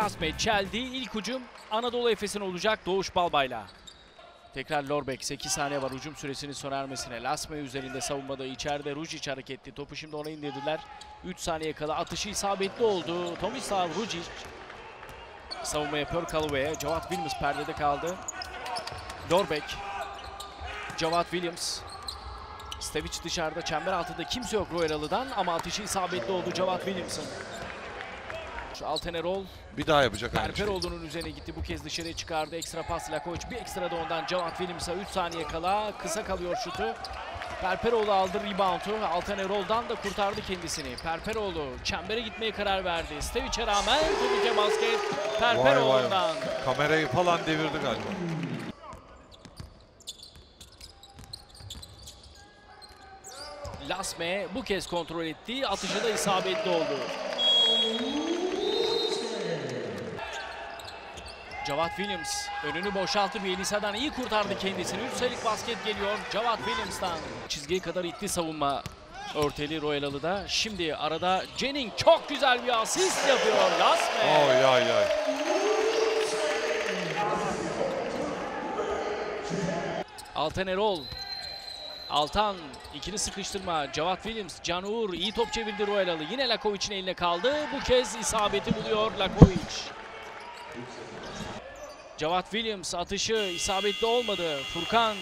Lasme çeldi. İlk hücum Anadolu Efes'in olacak Doğuş Balbay'la. Tekrar Lorbek 8 saniye var hücum süresinin sona ermesine. Lasme üzerinde savunmada içeride Rujic hareketli. Topu şimdi ona indirdiler. 3 saniye kala atışı isabetli oldu. Tomislav Rujic savunma yapıyor Callaway'e. Cevat Williams perdede kaldı. Lorbek. Cevat Williams. Stevic dışarıda çember altında kimse yok Royalalı'dan ama atışı isabetli oldu Cevat Williams'ın. Şu Altenerol Bir daha yapacak aynı şey. Perperoğlu'nun üzerine gitti. Bu kez dışarıya çıkardı. Ekstra pas Lakoç. Bir ekstra da ondan Cevat Williams'a 3 saniye kala. Kısa kalıyor şutu. Perperoğlu aldı reboundu. Altenerol'dan da kurtardı kendisini. Perperoğlu çembere gitmeye karar verdi. Stevic'e rağmen turnike basket. Perperoğlu'ndan. Kamerayı falan devirdi galiba. Lasme bu kez kontrol etti. Atışı da isabetli oldu. Cevat Williams önünü boşaltıp Yelisa'dan iyi kurtardı kendisini. 3 sayılık basket geliyor Cevat Williams'tan. Çizgiye kadar itti savunma örteli Royalalı'da. Şimdi arada Jennings çok güzel bir asist yapıyor Lasme. Oy ay ay. Altan Erol. Altan ikili sıkıştırma. Cevat Williams, Can Uğur iyi top çevirdi Royalalı. Yine Lakovic'in eline kaldı. Bu kez isabeti buluyor Lakovic. Cevat Williams atışı isabetli olmadı. Furkan.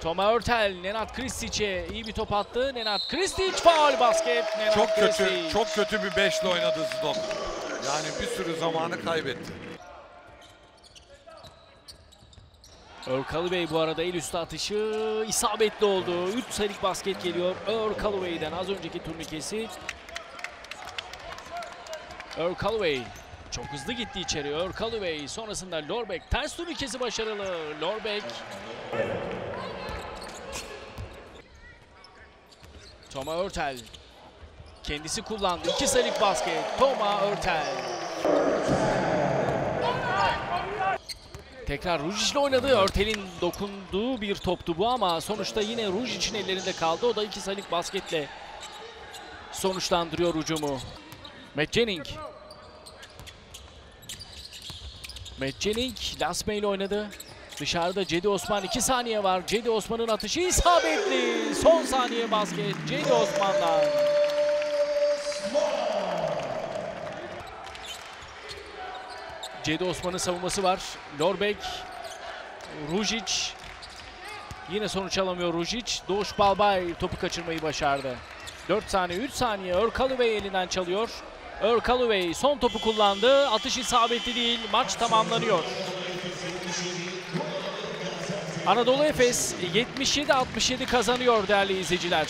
Toma Örtel, Nenad Kristic'e iyi bir top attı. Nenad Kristic faul basket. Nenad Çok kötü, Kristic. çok kötü bir beşli oynadı Zdok. Yani bir sürü zamanı kaybetti. Earl Callaway bu arada el üstü atışı isabetli oldu. 3 sayılık basket geliyor Earl Callaway'den az önceki turnikesi. Earl Callaway çok hızlı gitti içeri. Earl Callaway sonrasında Lorbek ters turnikesi başarılı. Lorbek Toma Örtel kendisi kullandı. 2 sayılık basket. Toma Örtel. Tekrar Rujic'le oynadı. Örtel'in dokunduğu bir toptu bu ama sonuçta yine Rujic'in ellerinde kaldı. O da iki sayılık basketle sonuçlandırıyor hücumu. Matt Jennings. Jennings Lasme ile oynadı. Dışarıda Cedi Osman 2 saniye var. Cedi Osman'ın atışı isabetli. Son saniye basket Cedi Osman'dan. Cedi Osman'ın savunması var. Lorbek, Rujic. Yine sonuç alamıyor Rujic. Doğuş Balbay topu kaçırmayı başardı. 4 saniye, 3 saniye. Earl Callaway elinden çalıyor. Earl Callaway son topu kullandı. Atış isabetli değil. Maç tamamlanıyor. Anadolu Efes 77-67 kazanıyor değerli izleyiciler.